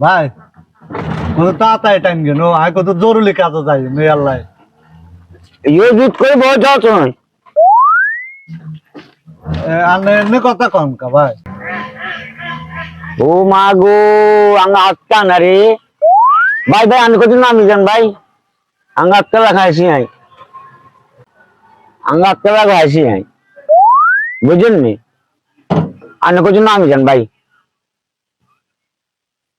ভাই কত তাড়াতাড়ি টাইম কেন আয় কত জরুরি কাজে যাই মেয়ে আল্লাহ। ইয়ে জুত করে বসে আছো আনে এমনি কথা কম কা ভাই। ও মা গো আঙ্গা আটকা না রে। ভাই ভাই আমি কত নামি যান ভাই। আঙ্গা আটকা লাগাইছি আই আঙ্গা আটকা লাগাইছি আই বুঝলেন নি আনে কত নামি যান ভাই।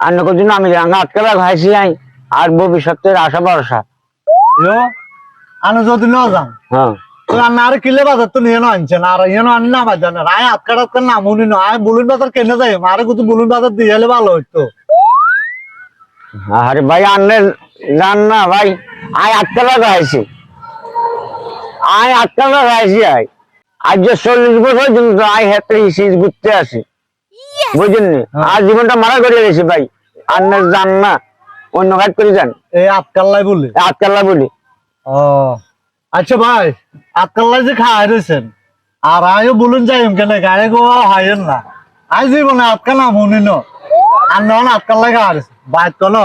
আনে কত নামি যান আঙ্গা আটকা লাগাইছি আই আর ভবিষ্যতের আশা ভরসা। ইয়ো আনে যদি ন যান হ্যাঁ। তো আর কিলে বাজার তো নিয়ে আনছেন আর ইয়ে আনি না বাজার না। আয় আটকা আটকা নাম উনি না আয় বুলুন বাজার কেনে যাই মারে কত বুলুন বাজার দিয়ে এলে ভালো হইতো। আরে ভাই আনলে জান না ভাই আয় আটকা লাগাইছি আয় আটকা লাগাইছি আয়। আজ যে চল্লিশ বছর কিন্তু আয় হাতে ঘুরতে আসি। বুঝলেন আর জীবনটা মারা করে গেছি ভাই। আন্নের জান না অন্য কাজ করে যান এই আটকাল্লাই বলি। আটকাল্লা বলি। ও আচ্ছা ভাই আটকাল্লাই যে খাওয়াই রয়েছেন আর আয়ও বলুন যাই কেন গায়ে গো হাইয়েন না। আই জীবনে আটকা নাম উনি ন। আর নন আটকাল্লাই খাওয়া রয়েছে বাইক কল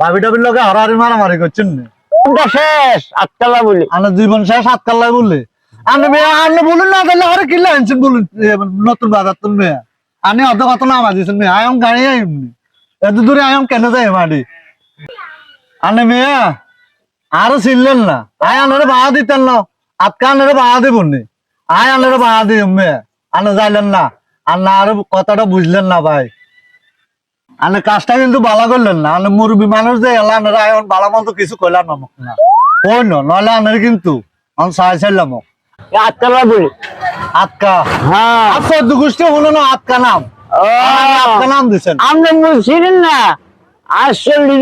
ভাবি টাবির লগে হরারি মারামারি করছেন না। শেষ আটকাল্লা বলি। আনে জীবন শেষ আটকাল্লাই বললে আনে মেয়ে আনে বলুন না তাহলে আরে কিনলে আনছেন বলুন নতুন বাজার তুল মেয়ে। আনে অত কত নাম দিয়েছেন মেয়ে আয়ম গাড়ি আইমনি। এত দূরে আয়ম কেন যাই মাটি? আনে মেয়ে আরও চিনলেন না। আয় আনারে বাহা দিতেন না। আটকা আনারে বাহা দিবন। নি আয় আনারে বাহা দিই মেয়ে। আনে যাইলেন না। আর না আরও কথাটা বুঝলেন না ভাই। আনে কাজটা কিন্তু বালা করলেন না। আনে মুরব্বী মানুষ যে এলা আনারে আয়ন বালা মতো কিছু কইলাম না না। কই না নইলে আনারে কিন্তু আমি সাহায্য চাইলাম মোক। আটকাল্লা বলি আটকা। হ্যাঁ। আর চোদ্দ গোষ্ঠী হলো না আটকা নাম। আটকা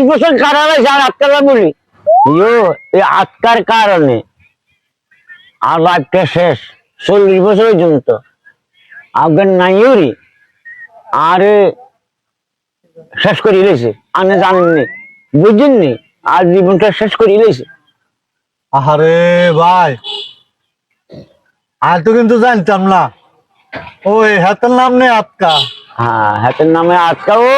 বছর কারণে। শেষ। চল্লিশ বছর শেষ করে ইলেছে আপনি জানেননি বুঝছেননি আর জীবনটা শেষ করে ইলেছে আরে ভাই আর তো কিন্তু জানতাম না। ওই হাতের নাম নেই আটকা। হ্যাঁ হাতের নামে আটকা ও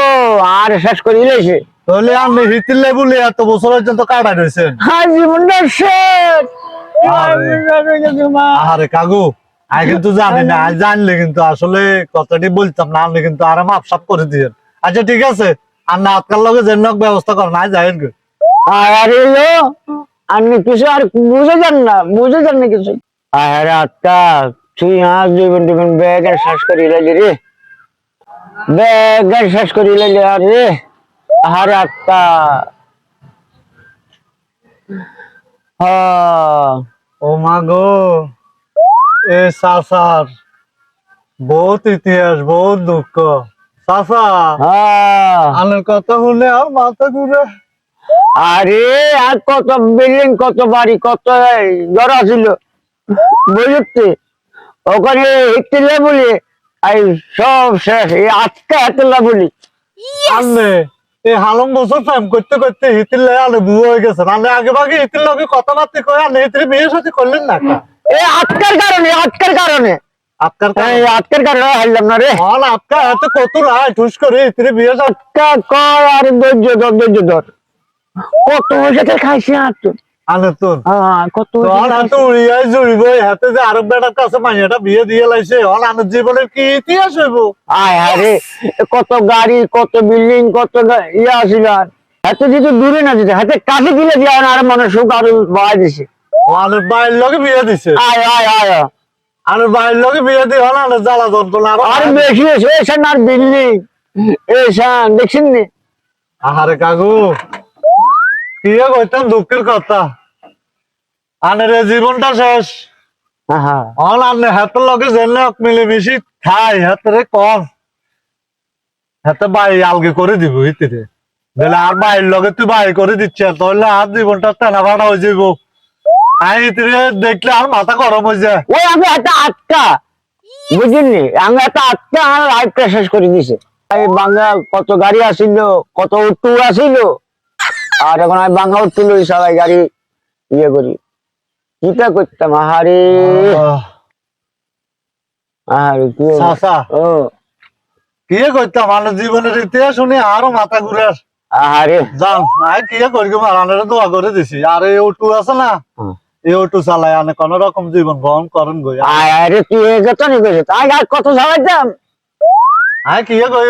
আর শেষ করে ইলেছে তাহলে আপনি হিতিলে বলে এত বছর পর্যন্ত কাটা রয়েছেন হ্যাঁ জীবনটা শেষ। আরে কাকু আমি কিন্তু জানি না আজ জানলে কিন্তু আসলে কথাটি বলতাম না আপনি কিন্তু আরাম আপসাপ করে দিয়েন। আচ্ছা ঠিক আছে আর না আটকার লগে যেন ব্যবস্থা করেন আজ যাইন আরে আপনি কিছু আর বুঝে যান না বুঝে যান না কিছু। আরে আত্মা তুই আর জীবন জীবন ব্যাগের শ্বাস করি রে। ব্যাগের শ্বাস করি লাইলি আরে আরে হ্যাঁ ও মা গো এ সাসার বহুত ইতিহাস বহুত দুঃখ। সাসা আনের কথা শুনে আর মাথা ঘুরে। আরে আর কত বিল্ডিং কত বাড়ি কত জড়া ছিল। বুঝতে ওখানে হিটলে বলি এই সব শেষ। এই আজকে হেতলা বলি। আনে এই হালম বছর প্রেম করতে করতে হিতির লাগে আনে হয়ে গেছে। আনে আগে ভাগে হিতির লগে কথাবার্তা কয়ে আনে হিতির বিয়ে সাথে করলেন না? এই আজকের কারণে আজকের কারণে। আজকের কারণে? হারলাম না রে। হল আপকা এত কত নাই ঠুস করে হিতির বিয়ে সাথে কা কয় আর ধৈর্য ধর ধৈর্য ধর। কত সাথে খাইছি আর আনে হ্যাঁ কত হাতে যে আরব বেটার কাছে মাইয়াটা বিয়ে দিয়ে লাইছে হল জীবনের কি ইতিহাস হইব? আয় আরে কত গাড়ি কত বিল্ডিং কত ইয়ে আসিল আর এত যেহেতু দূরে না যেতে হাতে কাছে দিলে দিয়ে আর মানুষ সুখ আরও বাড়াই দিছে। আনের বাইরের লগে বিয়ে দিছে? আয় আয় বাইরের লগে বিয়ে দিয়ে হল আনের জ্বালা যন্ত্রণা আরও আর বেশি হয়েছে এসান আর বিল্ডিং এসান দেখছেন নি? আহারে কাকু কি আর কইতাম দুঃখের কথা। আনের জীবনটা শেষ। অন আনে হাতের লগে জেনে মিলেমিশি খাই হাতেরে কম হাতে বাই আলগে করে দিব হিতিরে বেলা আর বাইর লগে তুই বাই করে দিচ্ছে তাহলে আর জীবনটা টানা ফাটা হয়ে যাব আই হিতিরে দেখলে আর মাথা গরম হয়ে যায়। ওই আমি একটা আটকা বুঝলি? আমি একটা আটকা আমার লাইফটা শেষ করে দিছে। বাংলা কত গাড়ি আসিল কত উট্টু আসিল আর এখন আমি বাংলা লই সবাই গাড়ি ইয়ে করি। কিটা করতাম? আহারে। আহ, আহারে কি ও। কি করতাম? আমার জীবনের ইতিহাস শুনে আরও মাথা ঘুরে আস। আরে যাও আই কি করি মারানের দোয়া করে দিছি। আর এই অটো আছে না। এই অটো চালাই আনে কোন রকম জীবন গ্রহণ করেন গই আরে তুই এগে তো নি আয় আর কত চালাইতাম আই কি করি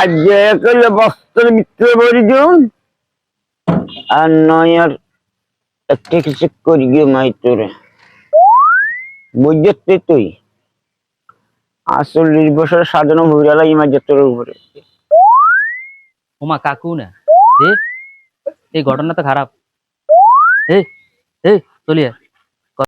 আজ যে বস্ত্রের ভিতরে ভরি দিন আর নয়, আর একটা কিছু করি মাই তোরে। বুঝতে তুই? আর চল্লিশ বছরের সাজানো ভুইরালা ইমার তোর উপরে। ওমা কাকু না? এই ঘটনা তো খারাপ। এই এই চলিয়ে।